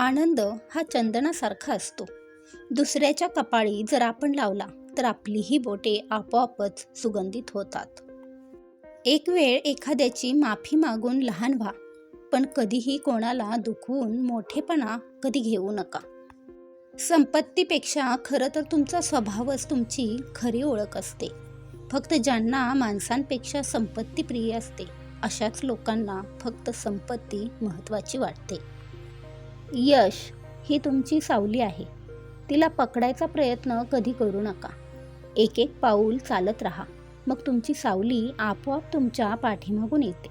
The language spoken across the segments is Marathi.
आनंद हा चंदनासारखा असतो. दुसऱ्याच्या कपाळी जर आपण लावला तर आपलीही बोटे आपोआपच सुगंधित होतात. एक वेळ एखाद्याची माफी मागून लहान व्हा पण कधीही कोणाला दुखवून मोठेपणा कधी घेऊ नका. संपत्तीपेक्षा खरं तर तुमचा स्वभावच तुमची खरी ओळख असते. फक्त ज्यांना माणसांपेक्षा संपत्ती प्रिय असते अशाच लोकांना फक्त संपत्ती महत्त्वाची वाटते. यश ही तुमची सावली आहे. तिला पकडायचा प्रयत्न कधी करू नका. एक एक पाऊल चालत राहा. मग तुमची सावली आपोआप तुमच्या पाठीमागून येते.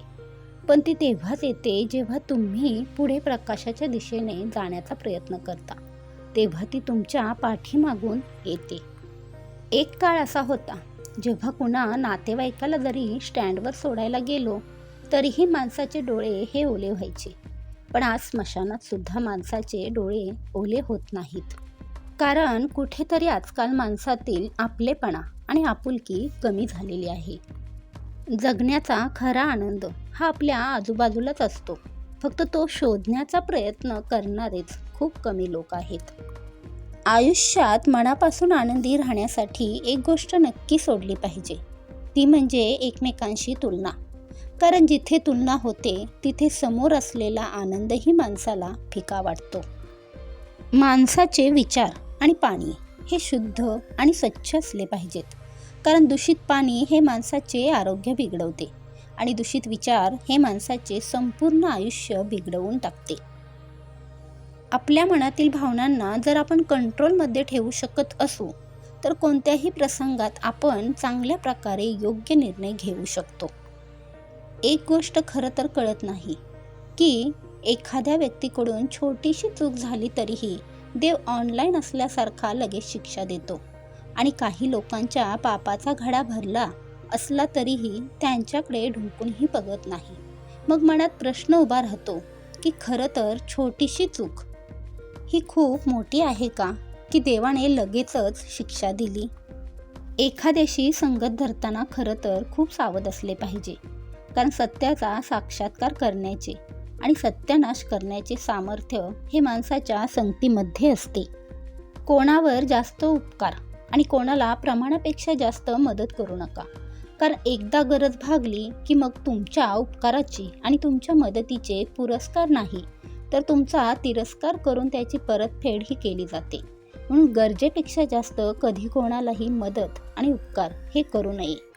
पण ती तेव्हाच येते जेव्हा तुम्ही पुढे प्रकाशाच्या दिशेने जाण्याचा प्रयत्न करता. तेव्हा ती तुमच्या पाठीमागून येते. एक काळ असा होता जेव्हा कुणा नातेवाईकाला जरी स्टँडवर सोडायला गेलो तरीही माणसाचे डोळे हे ओले व्हायचे. पण आज स्मशानात सुद्धा माणसाचे डोळे ओले होत नाहीत. कारण कुठेतरी आजकाल माणसातील आपलेपणा आणि आपुलकी कमी झालेली आहे. जगण्याचा खरा आनंद हा आपल्या आजूबाजूलाच असतो. फक्त तो शोधण्याचा प्रयत्न करणारेच खूप कमी लोक आहेत. आयुष्यात मनापासून आनंदी राहण्यासाठी एक गोष्ट नक्की सोडली पाहिजे. ती म्हणजे एकमेकांशी तुलना. कारण जिथे तुलना होते तिथे समोर असलेला आनंदही माणसाला फिका वाटतो. माणसाचे विचार आणि पाणी हे शुद्ध आणि स्वच्छ असले पाहिजेत. कारण दूषित पाणी हे माणसाचे आरोग्य बिघडवते आणि दूषित विचार हे माणसाचे संपूर्ण आयुष्य बिघडवून टाकते. आपल्या मनातील भावनांना जर आपण कंट्रोलमध्ये ठेवू शकत असू तर कोणत्याही प्रसंगात आपण चांगल्या प्रकारे योग्य निर्णय घेऊ शकतो. एक गोष्ट खरं तर कळत नाही की एखाद्या व्यक्तीकडून छोटीशी चूक झाली तरीही देव ऑनलाईन असल्यासारखा लगेच शिक्षा देतो. आणि काही लोकांच्या पापाचा घडा भरला असला तरीही त्यांच्याकडे ढुंकूनही बघत नाही. मग मनात प्रश्न उभा राहतो की खरं तर छोटीशी चूक ही खूप मोठी आहे का की देवाने लगेचच शिक्षा दिली? एखाद्याशी संगत धरताना खरं तर खूप सावध असले पाहिजे. कारण सत्याचा साक्षात्कार करण्याचे आणि सत्यानाश करण्याचे सामर्थ्य हे माणसाच्या संगतीमध्ये असते. कोणावर जास्त उपकार आणि कोणाला प्रमाणापेक्षा जास्त मदत करू नका. कारण एकदा गरज भागली की मग तुमच्या उपकाराची आणि तुमच्या मदतीचे पुरस्कार नाही तर तुमचा तिरस्कार करून त्याची परतफेड ही केली जाते. म्हणून गरजेपेक्षा जास्त कधी कोणालाही मदत आणि उपकार हे करू नये.